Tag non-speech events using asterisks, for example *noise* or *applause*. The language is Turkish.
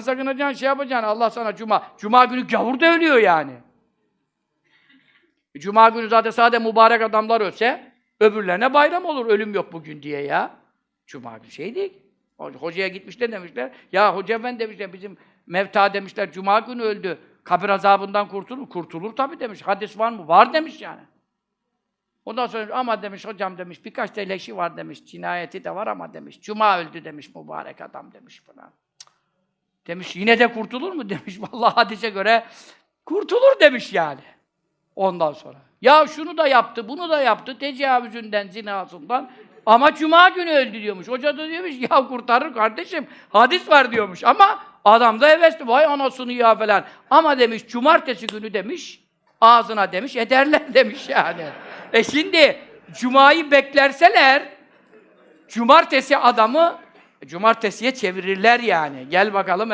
sakınacaksın, şey yapacaksın. Allah sana cuma. Cuma günü gavur da ölüyor yani. Cuma günü zaten sade mübarek adamlar ölse öbürlerine bayram olur. Ölüm yok bugün diye ya. Cuma günü şey değil. Ho- Hocaya gitmişler demişler. Ya hoca efendi demişler bizim mevta demişler. Cuma günü öldü. Kabir azabından kurtulur. Kurtulur tabii demiş. Hadis var mı? Var demiş yani. Ondan sonra ama demiş hocam demiş birkaç da leşi var demiş. Cinayeti de var ama demiş. Cuma öldü demiş mübarek adam demiş falan. Demiş yine de kurtulur mu *laughs* demiş. Vallahi hadise göre kurtulur demiş yani. Ondan sonra. Ya şunu da yaptı, bunu da yaptı. Tecavüzünden, zinasından. Ama cuma günü öldü diyormuş. Hoca da diyormuş ya kurtarır kardeşim. Hadis var diyormuş. Ama adam da hevesli. Vay anasını ya falan. Ama demiş cumartesi günü demiş. Ağzına demiş ederler *laughs* demiş yani. E şimdi cumayı beklerseler cumartesi adamı cumartesiye çevirirler yani. Gel bakalım